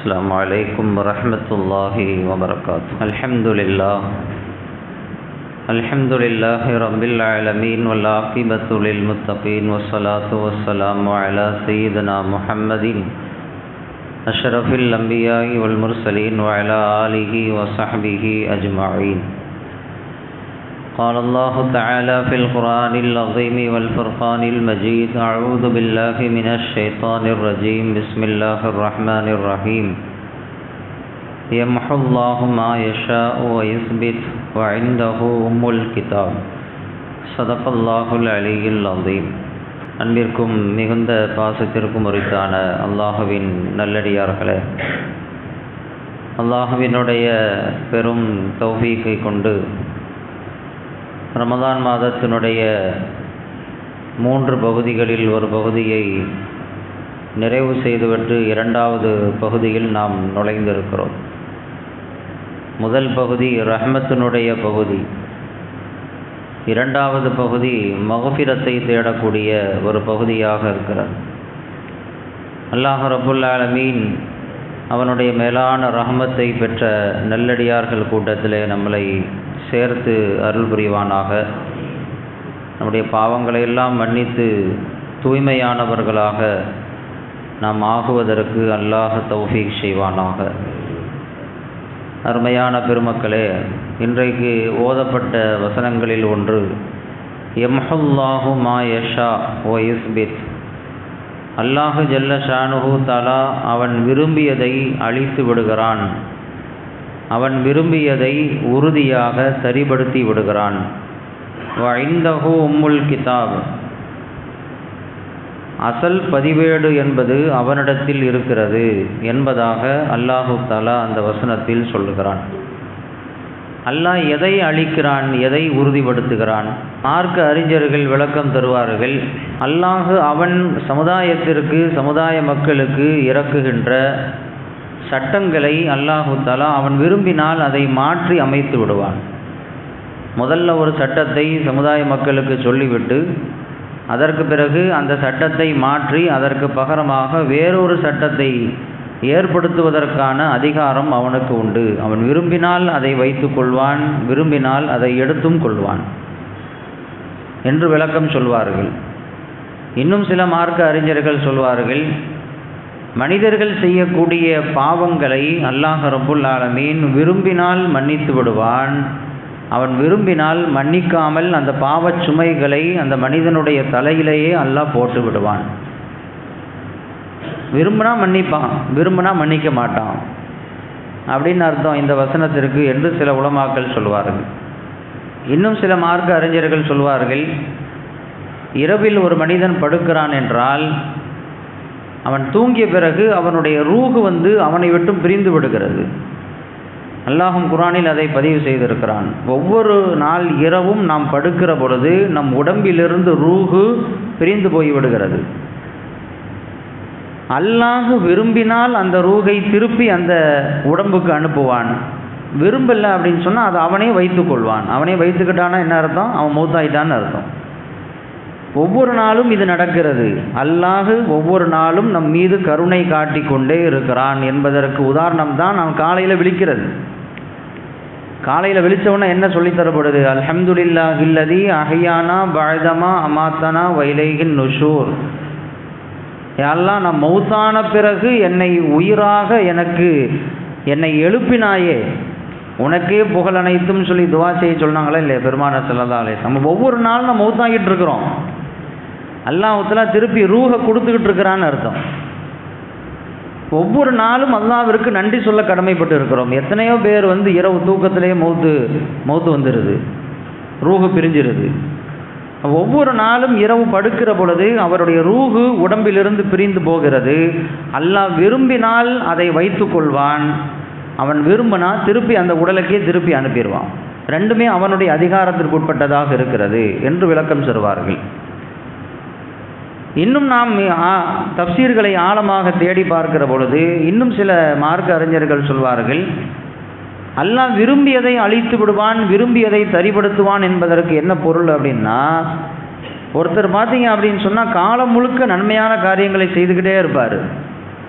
السلام علیکم ورحمۃ اللہ وبرکاتہ۔ الحمد للہ الحمد للہ رب العالمین ولاقبۃ للمتقین وصلاۃ وسلام علی سیدنا محمد اشرف المبیائی والمرسلین وعلى آلہ وصحبہ اجمعین۔ قال الله تعالى في القرآن العظيم والفرقان المجيد أعوذ بالله من الشيطان الرجيم بسم الله الرحمن الرحيم يمحو الله ما يشاء ويثبت وعنده أم الكتاب صدق الله العلي العظيم அன்பிற்கும் மிகுந்த பாசத்திற்கும் உரித்தான அல்லாஹுவின் நல்லடியார்களே அல்லாஹுவினுடைய பெரும் தௌஃபீக்கை கொண்டு ரமதான் மாதத்தினுடைய மூன்று பகுதிகளில் ஒரு பகுதியை நிறைவு செய்துவிட்டு இரண்டாவது பகுதியில் நாம் நுழைந்திருக்கிறோம். முதல் பகுதி ரஹ்மத்தினுடைய பகுதி. இரண்டாவது பகுதி மகஃபிரத்தை தேடக்கூடிய ஒரு பகுதியாக இருக்கிறது. அல்லாஹ் ரபுல்லாலமீன் அவனுடைய மேலான ரஹமத்தை பெற்ற நல்லடியார்கள் கூட்டத்திலே நம்மளை சேர்த்து அருள் புரிவானாக. நம்முடைய பாவங்களை எல்லாம் மன்னித்து தூய்மையானவர்களாக நாம் ஆகுவதற்கு அல்லாஹ் தௌஃபீக் செய்வானாக. அருமையான பெருமக்களே இன்றைக்கு ஓதப்பட்ட வசனங்களில் ஒன்று எம்ஹுல்லாஹு மா யஷா ஓ இஸ்பித் அல்லாஹு ஜல்ல ஷானுஹு தலா அவன் விரும்பியதை அழித்து விடுகிறான். அவன் விரும்பியதை உறுதியாக சரிபடுத்தி விடுகிறான். வைந்தகு உம்முல் கிதாப். அசல் பதிவேடு என்பது அவனிடத்தில் இருக்கிறது என்பதாக அல்லாஹு தாலா அந்த வசனத்தில் சொல்லுகிறான். அல்லாஹ் எதை அழிக்கிறான் எதை உறுதிப்படுத்துகிறான்? மார்க்க அறிஞர்கள் விளக்கம் தருவார்கள் அல்லாஹு அவன் சமுதாயத்திற்கு சமுதாய மக்களுக்கு இறக்குகின்ற சட்டங்களை அல்லாஹு தாலா அவன் விரும்பினால் அதை மாற்றி அமைத்து விடுவான். முதல்ல ஒரு சட்டத்தை சமுதாய மக்களுக்கு சொல்லிவிட்டு அதற்கு பிறகு அந்த சட்டத்தை மாற்றி அதற்கு பகரமாக வேறொரு சட்டத்தை ஏற்படுத்துவதற்கான அதிகாரம் அவனுக்கு உண்டு. அவன் விரும்பினால் அதை வைத்து கொள்வான் விரும்பினால் அதை எடுத்தும் கொள்வான் என்று விளக்கம் சொல்வார்கள். இன்னும் சில மார்க்க அறிஞர்கள் சொல்வார்கள் மனிதர்கள் செய்யக்கூடிய பாவங்களை அல்லாஹ் ரபுல் ஆலமீன் விரும்பினால் மன்னித்து விடுவான். அவன் விரும்பினால் மன்னிக்காமல் அந்த பாவச் சுமைகளை அந்த மனிதனுடைய தலையிலேயே அல்லாஹ் போட்டு விடுவான். விரும்பினா மன்னிப்பான் விரும்பினா மன்னிக்க மாட்டான். அப்படின்னு அர்த்தம் இந்த வசனத்திற்கு என்று சில உலமாக்கள் சொல்வார்கள். இன்னும் சில மார்க்க அறிஞர்கள் சொல்வார்கள் இரவில் ஒரு மனிதன் படுக்கிறான் என்றால் அவன் தூங்கிய பிறகு அவனுடைய ரூகு வந்து அவனை விட்டும் பிரிந்து விடுகிறது. அல்லாஹும் குரானில் அதை பதிவு செய்திருக்கிறான். ஒவ்வொரு நாள் இரவும் நாம் படுக்கிற பொழுது நம் உடம்பிலிருந்து ரூகு பிரிந்து போய்விடுகிறது அல்லாஹு விரும்பினால் அந்த ரூகை திருப்பி அந்த உடம்புக்கு அனுப்புவான். விரும்பலை அப்படின்னு சொன்னால் அதை அவனே வைத்துக்கொள்வான் அவனே வைத்துக்கிட்டானா என்ன அர்த்தம்? அவன் மூத்தாயிட்டான்னு அர்த்தம். ஒவ்வொரு நாளும் இது நடக்கிறது. அல்லாஹு ஒவ்வொரு நாளும் நம் மீது கருணை காட்டி கொண்டே இருக்கிறான் என்பதற்கு உதாரணம் தான் நாம் காலையில் விழிக்கிறது. காலையில் விழித்தவொன்னே என்ன சொல்லித்தரப்படுது அல்ஹம்துல்லா இல்லதி அஹையானா பழதமா அமாத்தனா வைலேகின் நுஷூர் எல்லாம் நான் மௌத்தான பிறகு என்னை உயிராக எனக்கு என்னை எழுப்பினாயே உனக்கே புகழ் அனைத்தும் சொல்லி துவா செய்ய சொன்னாங்களே இல்லையா பெருமான செல்லதாலே நம்ம ஒவ்வொரு நாளும் நம்ம மௌத்தாகிட்டு இருக்கிறோம். அல்லாஹத்துல திருப்பி ரூஹை கொடுத்துக்கிட்டு இருக்கிறான்னு அர்த்தம். ஒவ்வொரு நாளும் அல்லாவிற்கு நன்றி சொல்ல கடமைப்பட்டு இருக்கிறோம். எத்தனையோ பேர் வந்து இரவு தூக்கத்திலேயே மௌத்து மௌத்து வந்துடுது ரூஹு பிரிஞ்சிருது. ஒவ்வொரு நாளும் இரவு படுக்கிற பொழுது அவருடைய ரூகு உடம்பிலிருந்து பிரிந்து போகிறது. அல்லாஹ் விரும்பினால் அதை வைத்து கொள்வான். அவன் விரும்பினா திருப்பி அந்த உடலுக்கே திருப்பி அனுப்பிடுவான். ரெண்டுமே அவனுடைய அதிகாரத்திற்கு உட்பட்டதாக இருக்கிறது என்று விளக்கம் சொல்வார்கள் இன்னும் நாம் தப்சீர்களை ஆழமாக தேடி பார்க்கிற பொழுது இன்னும் சில மார்க்க அறிஞர்கள் சொல்வார்கள் அல்லாஹ் விரும்பியதை அழித்து விடுவான் விரும்பியதை சரிப்படுத்துவான் என்பதற்கு என்ன பொருள் அப்படின்னா ஒருத்தர் பார்த்தீங்க அப்படின்னு சொன்னால் காலம் முழுக்க நன்மையான காரியங்களை செய்துக்கிட்டே இருப்பார்.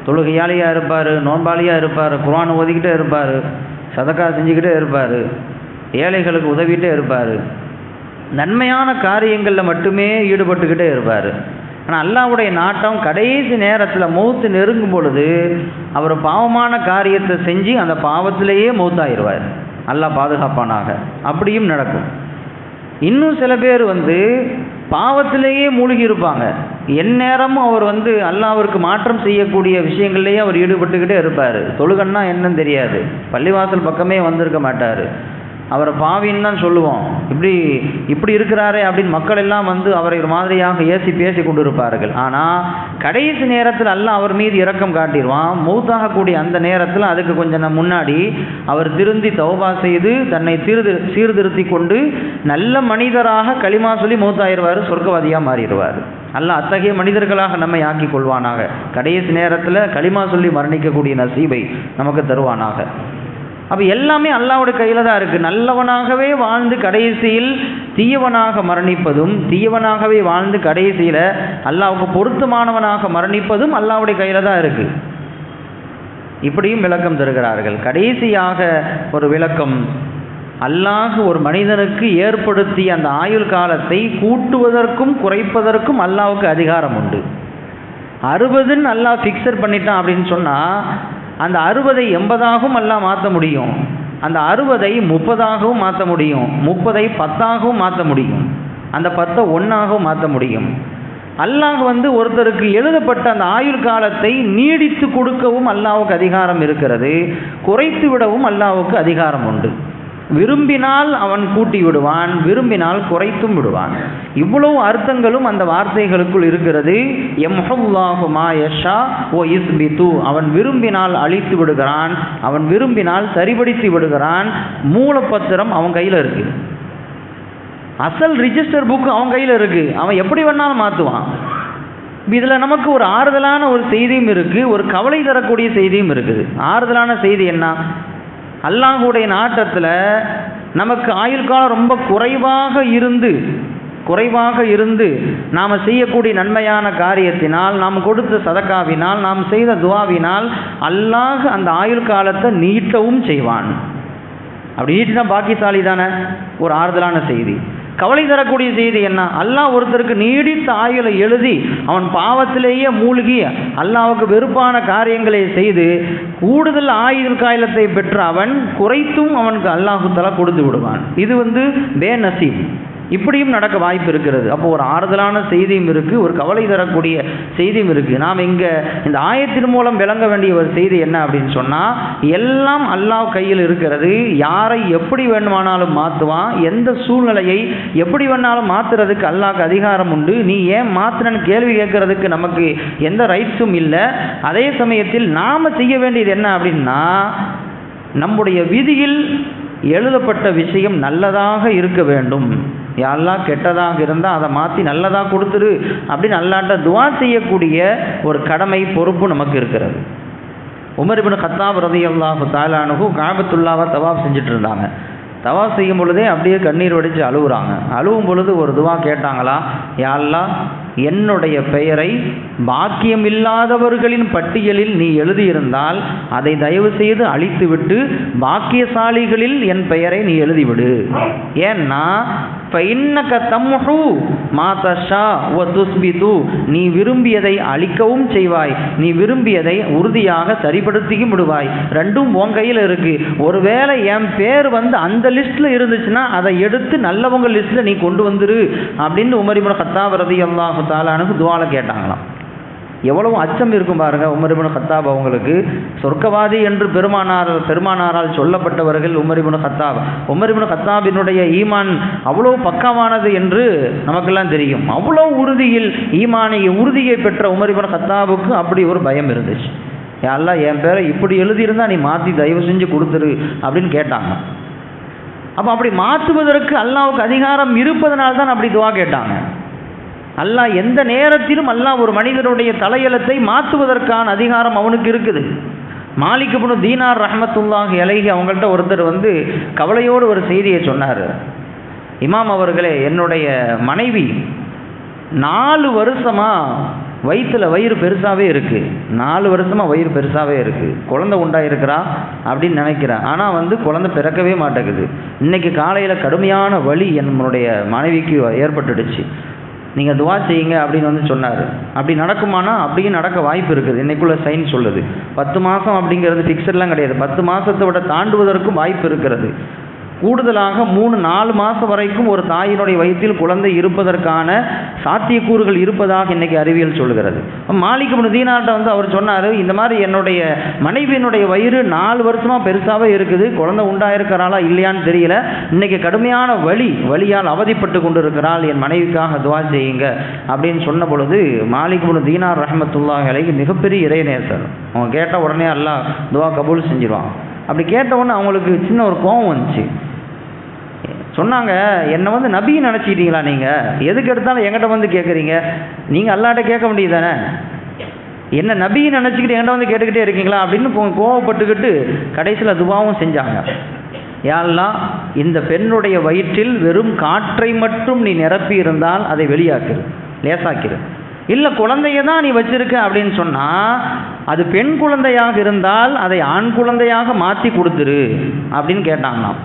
தொழுகையாளியாக இருப்பார் நோன்பாளியாக இருப்பார் குரான் ஓதிக்கிட்டே இருப்பார் சதக்கா செஞ்சுக்கிட்டே இருப்பார் ஏழைகளுக்கு உதவிட்டே இருப்பார். நன்மையான காரியங்களில் மட்டுமே ஈடுபட்டுக்கிட்டே இருப்பார். ஆனால் அல்லாவுடைய நாட்டம் கடைசி நேரத்தில் மௌத்து நெருங்கும் பொழுது அவர் பாவமான காரியத்தை செஞ்சு அந்த பாவத்திலேயே மௌத்தாயிடுவார் அல்லாஹ் பாதுகாப்பானாக. அப்படியும் நடக்கும். இன்னும் சில பேர் வந்து பாவத்திலேயே மூழ்கி இருப்பாங்க எந்நேரமும் அவர் வந்து அல்லாவிற்கு மாற்றம் செய்யக்கூடிய விஷயங்கள்லேயே அவர் ஈடுபட்டுக்கிட்டே இருப்பார். தொழுகன்னா என்னன்னு தெரியாது. பள்ளிவாசல் பக்கமே வந்திருக்க மாட்டார். அவரை பாவின்னு தான் சொல்லுவோம். இப்படி இப்படி இருக்கிறாரே அப்படின்னு மக்கள் எல்லாம் வந்து அவரை ஒரு மாதிரியாக ஏசி பேசி கொண்டு இருப்பார்கள் ஆனால் கடைசி நேரத்தில் எல்லாம் அவர் மீது இரக்கம் காட்டிடுவான். மூத்தாகக்கூடிய அந்த நேரத்தில் அதுக்கு கொஞ்சம் முன்னாடி அவர் திருந்தி தௌபா செய்து தன்னை சீர்திரு சீர்திருத்தி கொண்டு நல்ல மனிதராக களிமா சொல்லி மூத்தாயிருவார் சொர்க்கவாதியாக மாறிடுவார். அல்ல அத்தகைய மனிதர்களாக நம்மை ஆக்கி கொள்வானாக. கடைசி நேரத்தில் களிமா சொல்லி மரணிக்கக்கூடிய நசீபை நமக்கு தருவானாக. அப்போ எல்லாமே அல்லாவோட கையில் தான் இருக்குது நல்லவனாகவே வாழ்ந்து கடைசியில் தீயவனாக மரணிப்பதும் தீயவனாகவே வாழ்ந்து கடைசியில் அல்லாவுக்கு பொருத்தமானவனாக மரணிப்பதும் அல்லாவுடைய கையில் தான் இருக்குது இப்படியும் விளக்கம் தருகிறார்கள். கடைசியாக ஒரு விளக்கம் அல்லாஹ் ஒரு மனிதனுக்கு ஏற்படுத்திய அந்த ஆயுள் காலத்தை கூட்டுவதற்கும் குறைப்பதற்கும் அல்லாவுக்கு அதிகாரம் உண்டு. அறுபதுன்னு அல்லாஹ் ஃபிக்ஸர் பண்ணிட்டான் அப்படின்னு சொன்னால் அந்த அறுபதை எண்பதாகவும் எல்லாம் மாற்ற முடியும். அந்த அறுபதை முப்பதாகவும் மாற்ற முடியும். முப்பதை பத்தாகவும் மாற்ற முடியும். அந்த பத்தை ஒன்றாகவும் மாற்ற முடியும். அல்லாஹ் வந்து ஒருத்தருக்கு எழுதப்பட்ட அந்த ஆயுள் காலத்தை நீடித்து கொடுக்கவும் அல்லாவுக்கு அதிகாரம் இருக்கிறது. குறைத்து விடவும் அல்லாவுக்கு அதிகாரம் உண்டு. விரும்பினால் அவன் கூட்டி விடுவான் விரும்பினால் குறைத்தும் விடுவான். இவ்வளவு அர்த்தங்களும் அந்த வார்த்தைகளுக்குள் இருக்கிறது. எம்ஹுல்லாஹு மா மாயஷா ஓ இஸ்பித்து அவன் விரும்பினால் அழித்து விடுகிறான் அவன் விரும்பினால் சரிபடுத்தி விடுகிறான். மூலப்பத்திரம் அவன் கையில் இருக்கு. அசல் ரிஜிஸ்டர் புக் அவன் கையில் இருக்கு. அவன் எப்படி வேணாலும் மாற்றுவான் இதில் நமக்கு ஒரு ஆறுதலான ஒரு செய்தியும் இருக்குது ஒரு கவலை தரக்கூடிய செய்தியும் இருக்குது. ஆறுதலான செய்தி என்ன? அல்லாஹுடைய நாட்டத்தில் நமக்கு ஆயுள் காலம் ரொம்ப குறைவாக இருந்து குறைவாக இருந்து நாம் செய்யக்கூடிய நன்மையான காரியத்தினால் நாம் கொடுத்த சதக்காவினால் நாம் செய்த துவாவினால் அல்லாஹ் அந்த ஆயுள் காலத்தை நீட்டவும் செய்வான். அப்படி நீட்டினா பாக்கியசாலி தானே? ஒரு ஆறுதலான செய்தி. கவலை தரக்கூடிய செய்தி என்ன? அல்லாஹ் ஒருத்தருக்கு நீடித்த ஆயுளை எழுதி அவன் பாவத்திலேயே மூழ்கி அல்லாவுக்கு வெறுப்பான காரியங்களை செய்து கூடுதல் ஆயுள் காயலத்தை பெற்ற அவன் குறைத்தும் அவனுக்கு அல்லாஹு தலா கொடுத்து விடுவான். இது வந்து பே நசீப் இப்படியும் நடக்க வாய்ப்பு இருக்கிறது. அப்போ ஒரு ஆறுதலான செய்தியும் இருக்குது ஒரு கவலை தரக்கூடிய செய்தியும் இருக்குது நாம் இங்கே இந்த ஆயத்தின் மூலம் விளங்க வேண்டிய ஒரு செய்தி என்ன அப்படின்னு சொன்னால் எல்லாம் அல்லாஹ் கையில் இருக்கிறது. யாரை எப்படி வேணுமானாலும் மாற்றுவான் எந்த சூழ்நிலையை எப்படி வேணாலும் மாற்றுறதுக்கு அல்லாஹ்க்கு அதிகாரம் உண்டு. நீ ஏன் மாற்றுறன்னு கேள்வி கேட்கறதுக்கு நமக்கு எந்த ரைட்ஸும் இல்லை. அதே சமயத்தில் நாம் செய்ய வேண்டியது என்ன அப்படின்னா நம்முடைய விதியில் எழுதப்பட்ட விஷயம் நல்லதாக இருக்க வேண்டும். யாரெல்லாம் கெட்டதாக இருந்தால் அதை மாற்றி நல்லதாக கொடுத்துரு அப்படின்னு அல்லாட்ட துவா செய்யக்கூடிய ஒரு கடமை பொறுப்பு நமக்கு இருக்கிறது. உமர் இபின் கத்தாப் ரதி அல்லாஹு தாலானுகு காபத்துல்லாவை தவாப் செஞ்சுட்டு இருந்தாங்க தவாப் செய்யும் பொழுதே அப்படியே கண்ணீர் வடித்து அழுகுறாங்க அழுவும் பொழுது ஒரு துவா கேட்டாங்களா யாரெல்லாம் என்னுடைய பெயரை பாக்கியம் இல்லாதவர்களின் பட்டியலில் நீ எழுதியிருந்தால் அதை தயவு செய்து அழித்துவிட்டு பாக்கியசாலிகளில் என் பெயரை நீ எழுதிவிடு. ஏன்னா ஃபைன்னக தம்ஹு மாதஷா வ துஸ்பிது. நீ விரும்பியதை அழிக்கவும் செய்வாய். நீ விரும்பியதை உறுதியாக சரிப்படுத்தியும் விடுவாய். ரெண்டும் உன் கையில் இருக்கு. ஒருவேளை என் பேர் வந்து அந்த லிஸ்ட்டில் இருந்துச்சுன்னா அதை எடுத்து நல்லவங்க லிஸ்ட்டில் நீ கொண்டு வந்துரு. அப்படின்னு உமரிமுன கத்தாப் ரதி அல்லாஹு தாலானுக்கு துவால கேட்டாங்களாம். எவ்வளவு அச்சம் இருக்கும் பாருங்க உமரிபுன் ஹத்தாப் அவங்களுக்கு. சொர்க்கவாதி என்று பெருமானார் பெருமானாரால் சொல்லப்பட்டவர்கள் உமரிபுன் ஹத்தாப் உமரிபுன் கத்தாபினுடைய ஈமான் அவ்வளோ பக்கமானது என்று நமக்கெல்லாம் தெரியும். அவ்வளோ உறுதியில் ஈமானை உறுதியை பெற்ற உமரிபுன் கத்தாபுக்கு அப்படி ஒரு பயம் இருந்துச்சு. யாரெல்லாம் என் பேரை இப்படி எழுதியிருந்தா நீ மாற்றி தயவு செஞ்சு கொடுத்துரு அப்படின்னு கேட்டாங்க. அப்போ அப்படி மாற்றுவதற்கு அல்லாவுக்கு அதிகாரம் இருப்பதனால தான் அப்படி துவா கேட்டாங்க. அல்லாஹ் எந்த நேரத்திலும் அல்லாஹ் ஒரு மனிதனுடைய தலையெழுத்தை மாற்றுவதற்கான அதிகாரம் அவனுக்கு இருக்குது. மாலிக் இப்னு தீனார் ரஹமத்துல்லாஹி அலைஹி அவங்கள்ட்ட ஒருத்தர் வந்து கவலையோடு ஒரு செய்தியை சொன்னார். இமாம் அவர்களே என்னுடைய மனைவி நாலு வருஷமா வயிற்றில் வயிறு பெருசாகவே இருக்குது நாலு வருஷமாக வயிறு பெருசாகவே இருக்குது குழந்தை உண்டாயிருக்கிறா அப்படின்னு நினைக்கிறேன். ஆனால் வந்து குழந்தை பிறக்கவே மாட்டேங்குது. இன்றைக்கி காலையில் கடுமையான வலி என்னுடைய மனைவிக்கு ஏற்பட்டுடுச்சு. நீங்கள் துவா செய்யுங்க அப்படின்னு வந்து சொன்னார். அப்படி நடக்குமானா அப்படியும் நடக்க வாய்ப்பு இருக்குது. இன்னைக்குள்ள சைன் சொல்லுது. பத்து மாதம் அப்படிங்கிறது ஃபிக்ஸட்லாம் கிடையாது. பத்து மாதத்தை விட தாண்டுவதற்கும் வாய்ப்பு இருக்கிறது. கூடுதலாக மூணு நாலு மாதம் வரைக்கும் ஒரு தாயினுடைய வயிற்றில் குழந்தை இருப்பதற்கான சாத்தியக்கூறுகள் இருப்பதாக இன்றைக்கி அறிவியல் சொல்லுகிறது. மாலிக் இப்னு தீனார்ட்ட வந்து அவர் சொன்னார் இந்த மாதிரி என்னுடைய மனைவியினுடைய வயிறு நாலு வருஷமாக பெருசாகவே இருக்குது குழந்தை உண்டாயிருக்கிறாளா இல்லையான்னு தெரியல இன்றைக்கி கடுமையான வழி வலியால் அவதிப்பட்டு கொண்டு இருக்கிறாள் என் மனைவிக்காக துவா செய்யுங்க அப்படின்னு சொன்ன பொழுது மாலிக் இப்னு தீனார் ரஹமத்துல்லாஹலைக்கு மிகப்பெரிய இறைநேசர். அவங்க கேட்ட உடனே அல்லாஹ் துவா கபூல் செஞ்சிருவான். அப்படி கேட்ட உடனே அவங்களுக்கு சின்ன ஒரு கோபம் வந்துச்சு. சொன்னாங்க என்னை வந்து நபி நினச்சிக்கிட்டீங்களா நீங்கள் எதுக்கு எடுத்தாலும் எங்கிட்ட வந்து கேட்குறீங்க நீங்கள் அல்லாட்ட கேட்க முடியுது தானே என்ன நபி நினச்சிக்கிட்டு என்கிட்ட வந்து கேட்டுக்கிட்டே இருக்கீங்களா? அப்படின்னு கோ- கோவப்பட்டுக்கிட்டு கடைசியில் துபாவும் செஞ்சாங்க. யாரெல்லாம் இந்த பெண்ணுடைய வயிற்றில் வெறும் காற்றை மட்டும் நீ நிரப்பி இருந்தால் அதை வெளியாக்கிரு லேசாக்கிரு. இல்லை குழந்தைய தான் நீ வச்சிருக்க அப்படின்னு சொன்னால் அது பெண் குழந்தையாக இருந்தால் அதை ஆண் குழந்தையாக மாற்றி கொடுத்துரு அப்படின்னு கேட்டாங்களாம்.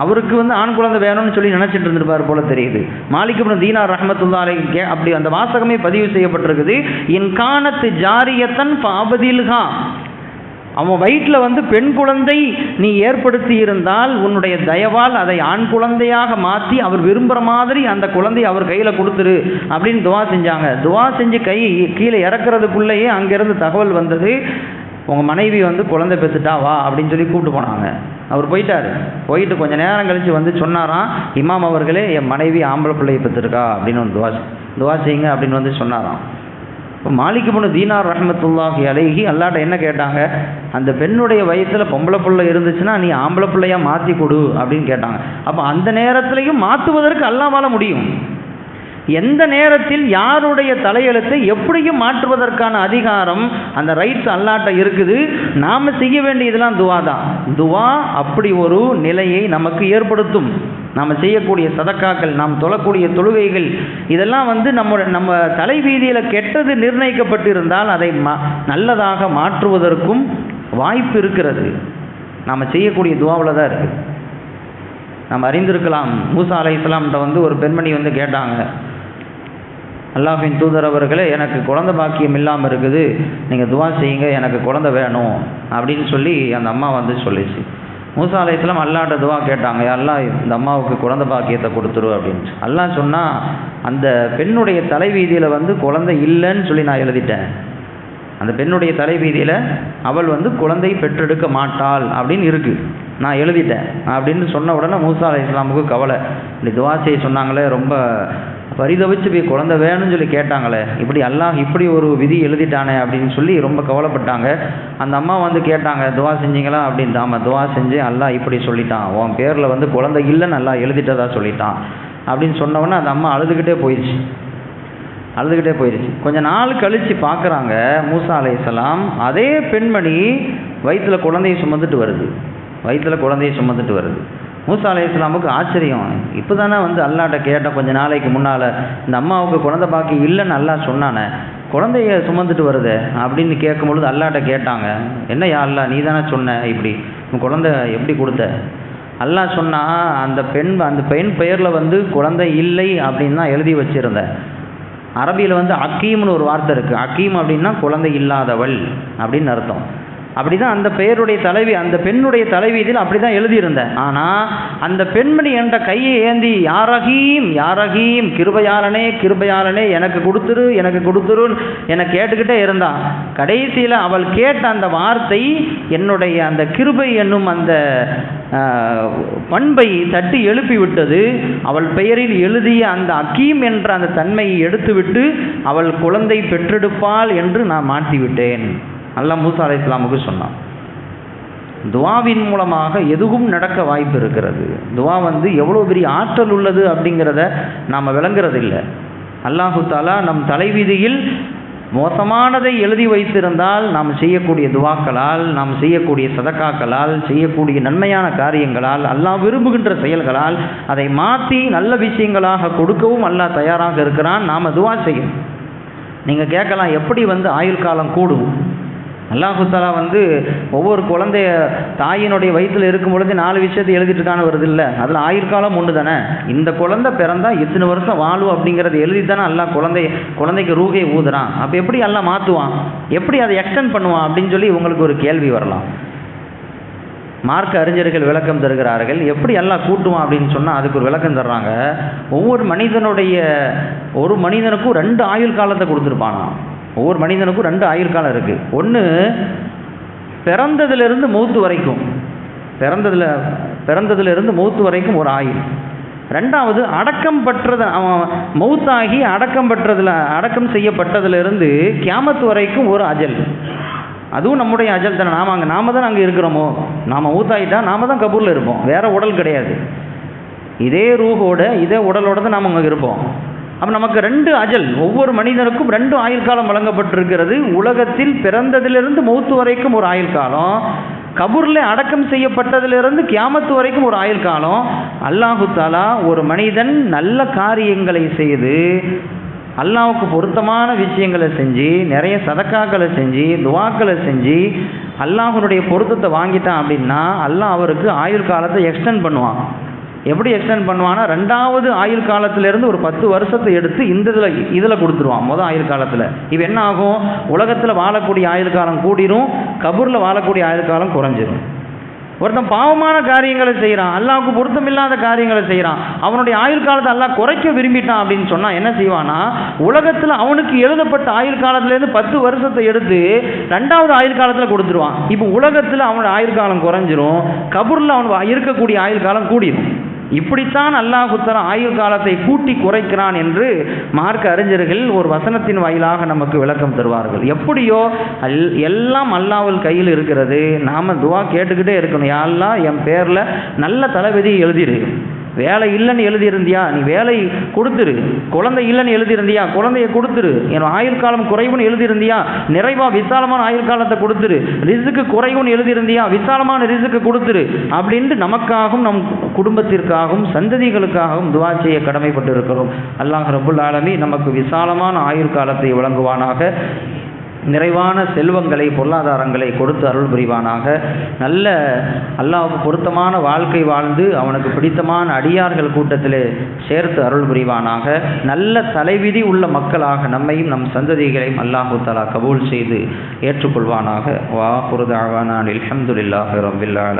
அவருக்கு வந்து ஆண் குழந்தை வேணும்னு சொல்லி நினச்சிட்டு இருந்திருப்பார் போல தெரியுது. மாலிகபுரம் தீனார் ரஹ்மத்துல்லாஹி அப்படி அந்த வாசகமே பதிவு செய்யப்பட்டிருக்குது. என் காணத்து ஜாரியத்தன் பாபதில்கா அவன் வயிற்றில் வந்து பெண் குழந்தை நீ ஏற்படுத்தி இருந்தால் உன்னுடைய தயவால் அதை ஆண் குழந்தையாக மாற்றி அவர் விரும்புகிற மாதிரி அந்த குழந்தையை அவர் கையில் கொடுத்துரு அப்படின்னு துவா செஞ்சாங்க. துவா செஞ்சு கை கீழே இறக்குறதுக்குள்ளேயே அங்கேருந்து தகவல் வந்தது. உங்கள் மனைவி வந்து குழந்தை பெற்றுட்டா வா அப்படின்னு சொல்லி கூப்பிட்டு போனாங்க. அவர் போயிட்டார். போயிட்டு கொஞ்சம் நேரம் கழித்து வந்து சொன்னாராம் இமாம் அவர்களே என் மனைவி ஆம்பளை பிள்ளையை பெற்றுருக்கா? அப்படின்னு வந்து துவா துவா செய்யுங்க அப்படின்னு வந்து சொன்னாராம். இப்போ மாளிகை பொண்ணு தீனார் ரஹமத்துல்லாஹி அழகி அல்லாட்ட என்ன கேட்டாங்க? அந்த பெண்ணுடைய வயசில் பொம்பளை பிள்ளை இருந்துச்சுன்னா நீ ஆம்பளை பிள்ளையாக மாற்றி கொடு அப்படின்னு கேட்டாங்க. அப்போ அந்த நேரத்துலையும் மாற்றுவதற்கு அல்லாவால முடியும். எந்த நேரத்தில் யாருடைய தலையெழுத்தை எப்படியும் மாற்றுவதற்கான அதிகாரம் அந்த ரைட்ஸ் அல்லாட்ட இருக்குது. நாம் செய்ய வேண்டியதெல்லாம் துவா தான். துவா அப்படி ஒரு நிலையை நமக்கு ஏற்படுத்தும். நாம் செய்யக்கூடிய சதக்காக்கள் நாம் தொழக்கூடிய தொழுகைகள் இதெல்லாம் வந்து நம்ம நம்ம தலைவீதியில் கெட்டது நிர்ணயிக்கப்பட்டிருந்தால் அதை மா நல்லதாக மாற்றுவதற்கும் வாய்ப்பு இருக்கிறது. நாம் செய்யக்கூடிய துவாவில் தான் இருக்குது நாம் அறிந்திருக்கலாம். மூசா அலை இஸ்லாம்கிட்ட வந்து ஒரு பெண்மணி வந்து கேட்டாங்க. அல்லாஹின் தூதர் அவர்களே எனக்கு குழந்தை பாக்கியம் இல்லாமல் இருக்குது. நீங்கள் துவா செய்யுங்க எனக்கு குழந்தை வேணும் அப்படின்னு சொல்லி அந்த அம்மா வந்து சொல்லிச்சு. மூசா அலையத்துலாம் அல்லாட்ட துவா கேட்டாங்க அல்லா இந்த அம்மாவுக்கு குழந்தை பாக்கியத்தை கொடுத்துரு அப்படின்னு அல்லா சொன்னால் அந்த பெண்ணுடைய தலைவீதியில் வந்து குழந்தை இல்லைன்னு சொல்லி நான் எழுதிட்டேன். அந்த பெண்ணுடைய தலைவீதியில் அவள் வந்து குழந்தை பெற்றெடுக்க மாட்டாள் அப்படின்னு இருக்குது நான் எழுதிட்டேன் அப்படின்னு சொன்ன உடனே மூசா அலை இஸ்லாமுக்கு கவலை. இப்படி துவா செய்ய சொன்னாங்களே ரொம்ப பரிதவிச்சு போய் குழந்தை வேணும்னு சொல்லி கேட்டாங்களே இப்படி அல்லாஹ் இப்படி ஒரு விதி எழுதிட்டானே அப்படின்னு சொல்லி ரொம்ப கவலைப்பட்டாங்க. அந்த அம்மா வந்து கேட்டாங்க துவா செஞ்சீங்களா? அப்படின்னு ஆமாம் துவா செஞ்சு அல்லா இப்படி சொல்லிட்டான். உன் பேரில் வந்து குழந்தை இல்லைன்னு நல்லா எழுதிட்டதா சொல்லிட்டான். அப்படின்னு சொன்னவொன்னே அந்த அம்மா அழுதுகிட்டே போயிடுச்சு அழுதுகிட்டே போயிடுச்சு கொஞ்ச நாள் கழித்து பார்க்குறாங்க மூசா அலையலாம் அதே பெண்மணி வயிற்றில் குழந்தையை சுமந்துட்டு வருது. வயிற்றில் குழந்தையை சுமந்துட்டு வருது. மூசா அலைஹிஸ்ஸலாமுக்கு ஆச்சரியம். இப்போ தானே வந்து அல்லாட்ட கேட்டேன் கொஞ்சம் நாளைக்கு முன்னால் இந்த அம்மாவுக்கு குழந்தை பாக்கி இல்லைன்னு அல்லா சொன்னானே குழந்தைய சுமந்துட்டு வருதே அப்படின்னு கேட்கும் பொழுது அல்லாட்ட கேட்டாங்க. என்ன யா அல்லா நீ தானே சொன்ன இப்படி உன் குழந்தை எப்படி கொடுத்த? அல்லாஹ் சொன்னால் அந்த பெண் அந்த பெண் பெயரில் வந்து குழந்தை இல்லை அப்படின்னு தான் எழுதி வச்சுருந்தேன். அரபியில் வந்து அக்கீம்னு ஒரு வார்த்தை இருக்குது அக்கீம் அப்படின்னா குழந்தை இல்லாதவள் அப்படின்னு அர்த்தம். அப்படி தான் அந்த பெயருடைய தலைவி அந்த பெண்ணுடைய தலைவீதியில் அப்படி தான் எழுதியிருந்தேன். ஆனால் அந்த பெண்மணி என்ற கையை ஏந்தி யாரகீம் யாரகீம் கிருபையாளனே கிருபையாளனே எனக்கு கொடுத்துரு எனக்கு கொடுத்துருன்னு என்னை கேட்டுக்கிட்டே இருந்தான். கடைசியில் அவள் கேட்ட அந்த வார்த்தை என்னுடைய அந்த கிருபை என்னும் அந்த பண்பை தட்டி எழுப்பி விட்டது அவள் பெயரில் எழுதிய அந்த அக்கீம் என்ற அந்த தன்மையை எடுத்துவிட்டு அவள் குழந்தை பெற்றெடுப்பாள் என்று நான் மாற்றிவிட்டேன். அல்லாஹ் மூசா அலை இஸ்லாமுக்கு சொன்னான். துவாவின் மூலமாக எதுவும் நடக்க வாய்ப்பு இருக்கிறது. துவா வந்து எவ்வளோ பெரிய ஆற்றல் உள்ளது அப்படிங்கிறத நாம் விளங்குறதில்லை. அல்லாஹு தாலா நம் தலைவிதியில் மோசமானதை எழுதி வைத்திருந்தால் நாம் செய்யக்கூடிய துவாக்களால் நாம் செய்யக்கூடிய சதக்காக்களால் செய்யக்கூடிய நன்மையான காரியங்களால் அல்லாஹ் விரும்புகின்ற செயல்களால் அதை மாற்றி நல்ல விஷயங்களாக கொடுக்கவும் அல்லாஹ் தயாராக இருக்கிறான். நாம் துவா செய்யணும். நீங்கள் கேட்கலாம் எப்படி வந்து ஆயுள் காலம் கூடும்? அல்லாஹு தாலா வந்து ஒவ்வொரு குழந்தைய தாயினுடைய வயிற்றில் இருக்கும் பொழுது நாலு விஷயத்தை எழுதிட்டு இருக்கான்னு வருது இல்லை அதில் ஆயுர்காலம் ஒன்று தானே. இந்த குழந்தை பிறந்தா இத்தனை வருஷம் வாழும் அப்படிங்கிறது எழுதி தானே அல்லாஹ் குழந்தை குழந்தைக்கு ரூகை ஊதுறான். அப்போ எப்படி எல்லாம் மாற்றுவான் எப்படி அதை எக்ஸ்டெண்ட் பண்ணுவான் அப்படின்னு சொல்லி உங்களுக்கு ஒரு கேள்வி வரலாம். மார்க்க அறிஞர்கள் விளக்கம் தருகிறார்கள். எப்படி எல்லாம் கூட்டுவான் அப்படின்னு சொன்னால் அதுக்கு ஒரு விளக்கம் தர்றாங்க. ஒவ்வொரு மனிதனுடைய ஒரு மனிதனுக்கும் ரெண்டு ஆயுள் காலத்தை கொடுத்துருப்பானான் ஒவ்வொரு மனிதனுக்கும் ரெண்டு ஆயுள் காலம் இருக்குது ஒன்று பிறந்ததுலேருந்து மௌத்து வரைக்கும். பிறந்ததில் பிறந்ததுலேருந்து மௌத்து வரைக்கும் ஒரு ஆயுள். ரெண்டாவது அடக்கம் பெற்றது அவன் மௌத்தாகி அடக்கம் பெற்றதில் அடக்கம் செய்யப்பட்டதுலேருந்து கியாமத்து வரைக்கும் ஒரு அஜல். அதுவும் நம்முடைய அஜல் தானே. நாம் அங்கே நாம தான் அங்கே இருக்கிறோமோ? நாம் ஊத்தாயிட்டா நாம தான் கபூரில் இருப்போம். வேறு உடல் கிடையாது. இதே ரூஹோட இதே உடலோட தான் நாம் அங்கே இருப்போம். அப்போ நமக்கு ரெண்டு அஜல் ஒவ்வொரு மனிதனுக்கும் ரெண்டு ஆயுள் காலம் வழங்கப்பட்டிருக்கிறது. உலகத்தில் பிறந்ததிலிருந்து மௌத்து வரைக்கும் ஒரு ஆயுள் காலம் கபூரில் அடக்கம் செய்யப்பட்டதிலிருந்து கியாமத்து வரைக்கும் ஒரு ஆயுள் காலம் அல்லாஹு தாலா ஒரு மனிதன் நல்ல காரியங்களை செய்து அல்லாவுக்கு பொருத்தமான விஷயங்களை செஞ்சு நிறைய சதக்காக்களை செஞ்சு துவாக்களை செஞ்சு அல்லாஹனுடைய பொருத்தத்தை வாங்கிட்டான் அப்படின்னா அல்லாஹ் அவருக்கு ஆயுள் காலத்தை எக்ஸ்டெண்ட் பண்ணுவான். எப்படி எக்ஸ்டெண்ட் பண்ணுவான்னா ரெண்டாவது ஆயுள் காலத்திலேருந்து ஒரு பத்து வருஷத்தை எடுத்து இந்த இதில் இதில் கொடுத்துருவான் மொதல் ஆயுள் காலத்தில். இப்போ என்ன ஆகும்? உலகத்தில் வாழக்கூடிய ஆயுள் காலம் கூடிரும் கபூரில் வாழக்கூடிய ஆயுள் காலம் குறைஞ்சிரும். ஒருத்தன் பாவமான காரியங்களை செய்கிறான் அல்லாவுக்கு பொருத்தமில்லாத காரியங்களை செய்கிறான் அவனுடைய ஆயுள் காலத்தை அல்லாஹ் குறைக்க விரும்பிட்டான் அப்படின்னு சொன்னால் என்ன செய்வானா உலகத்தில் அவனுக்கு எழுதப்பட்ட ஆயுள் காலத்துலேருந்து பத்து வருஷத்தை எடுத்து ரெண்டாவது ஆயுள் காலத்தில் கொடுத்துருவான். இப்போ உலகத்தில் அவனோட ஆயுள் காலம் குறைஞ்சிரும் கபூரில் அவன் இருக்கக்கூடிய ஆயுள் காலம் கூடிரும். இப்படித்தான் அல்லாஹுத்தர ஆயுள் காலத்தை கூட்டி குறைக்கிறான் என்று மார்க்க அறிஞர்கள் ஒரு வசனத்தின் வாயிலாக நமக்கு விளக்கம் தருவார்கள். எப்படியோ அல் எல்லாம் அல்லாவில் கையில் இருக்கிறது. நாம் துவா கேட்டுக்கிட்டே இருக்கணும். யாரெல்லாம் என் பேரில் நல்ல தளபதி எழுதியிருக்கு வேலை இல்லைன்னு எழுதியிருந்தியா? நீ வேலை கொடுத்துரு. குழந்தை இல்லைன்னு எழுதியிருந்தியா? குழந்தைய கொடுத்துரு. என் ஆயுள் காலம் குறைவுன்னு எழுதியிருந்தியா? நிறைவா விசாலமான ஆயுள் காலத்தை கொடுத்துரு. ரிசுக்கு குறைவுன்னு எழுதியிருந்தியா? விசாலமான ரிசுக்கு கொடுத்துரு. அப்படின்ட்டு நமக்காகவும் நம் குடும்பத்திற்காகவும் சந்ததிகளுக்காகவும் துவா செய்ய கடமைப்பட்டு இருக்கிறோம் அல்லாஹ் ரபுல் ஆலமி நமக்கு விசாலமான ஆயுள் காலத்தை வழங்குவானாக. நிறைவான செல்வங்களை பொருளாதாரங்களை கொடுத்து அருள் புரிவானாக. நல்ல அல்லாவுக்கு பொருத்தமான வாழ்க்கை வாழ்ந்து அவனுக்கு பிடித்தமான அடியார்கள் கூட்டத்தில் சேர்த்து அருள் புரிவானாக. நல்ல தலைவிதி உள்ள மக்களாக நம்மையும் நம் சந்ததிகளையும் அல்லாஹு தலா கபூல் செய்து ஏற்றுக்கொள்வானாக. வா புரதாவானான் அல்ஹம்துலில்லாஹி ரபில் ஆலமீன்.